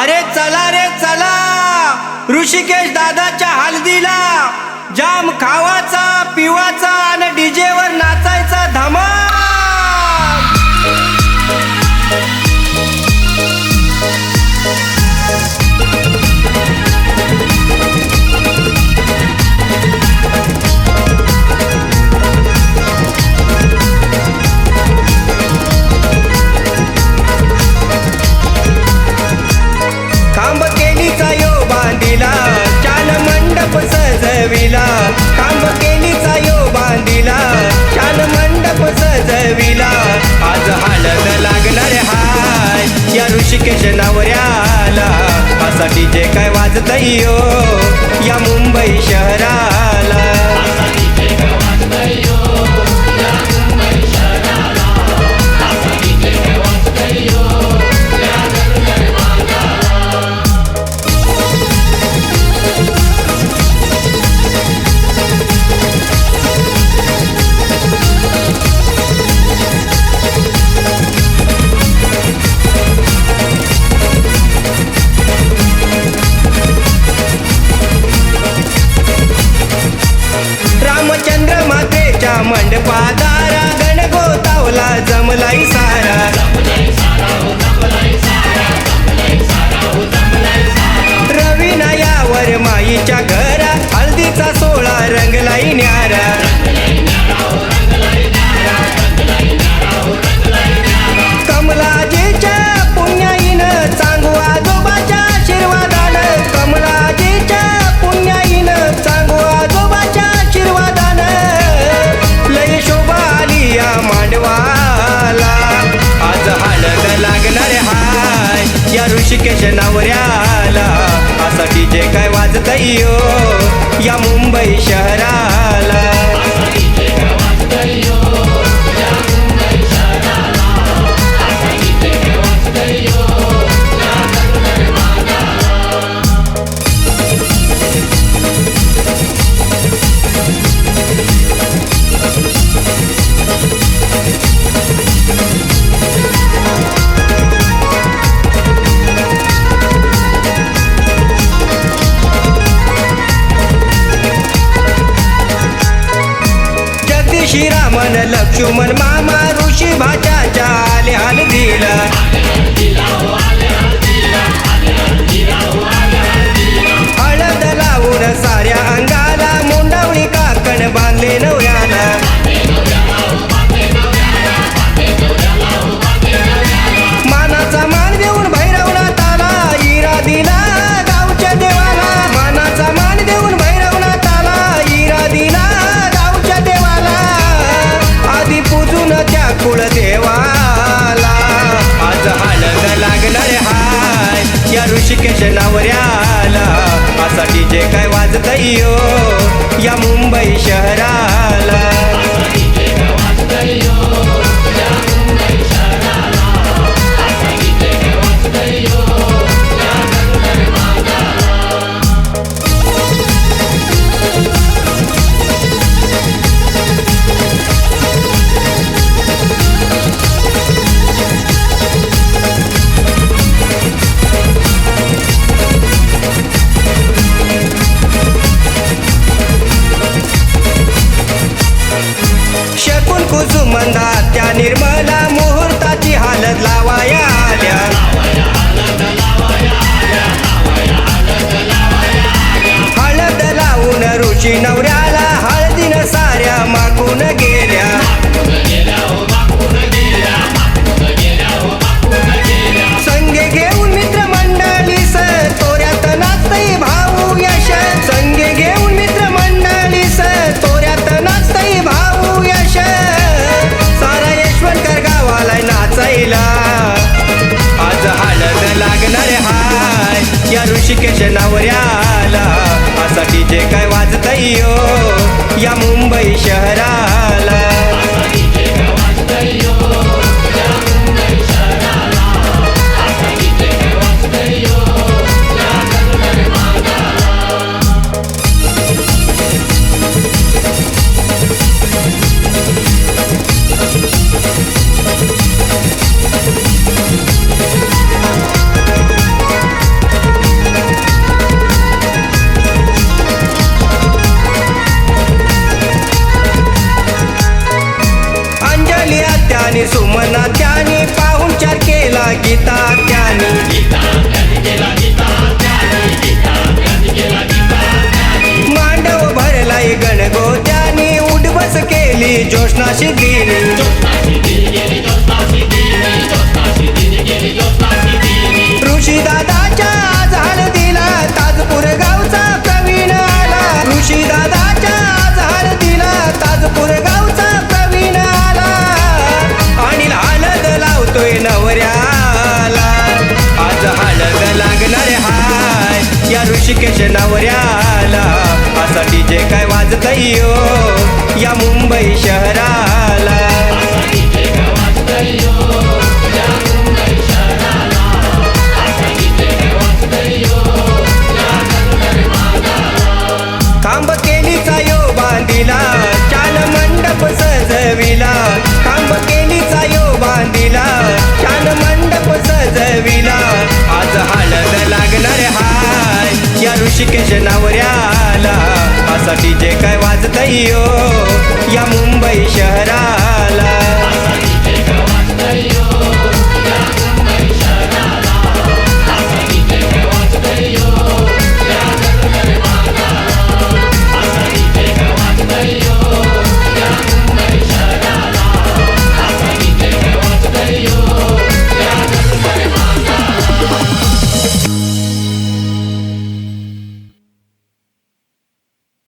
अरे चला रे चला. ऋषिकेश दादाच्या हल्दीला. जाम खावाचा पिवाचा आणि डीजेवर नाचायचा धमा ऋषिकेश नवऱ्याला पासाठी जे काय वाजतय हो, या मुंबई शहरा ऋषिकेश नवऱ्याला आसाठी जे काय वाजतयो हो, या मुंबई शहराला. श्रीरामन लक्ष्मण मामा ऋषी भाच्या आले दिला. टोकियो या मुंबई शहर बंधात त्या निर्मला मुहूर्ताची हालत लावाया आल्या. हळद लावून ऋषी नवऱ्या नवऱ्याला. असा जे काय वाजतय हो, या मुंबई शहरा गेली जोशनाशी दिली ऋषी दादाच्या आज दिला ताजपूर गावचा प्रवीण आला. ऋषी दादाच्या आज दिला ताजपूर गावचा प्रवीण आला. आणि हळद लावतोय नवऱ्याला. आज हळद लागणार हाय या ऋषिकेश नवऱ्याला. असा डीजे काय वाजतय हो, या मुंबई शहराला. खांब केलीचा यो बांधिला छान मंडप सजविला. खांब केलीचा यो बांधिला छान मंडप सजविला. आज हळद लागणार हाय या ऋषिकेश नावऱ्या असा जे काय वाजतय हो, या मुंबई शहरात.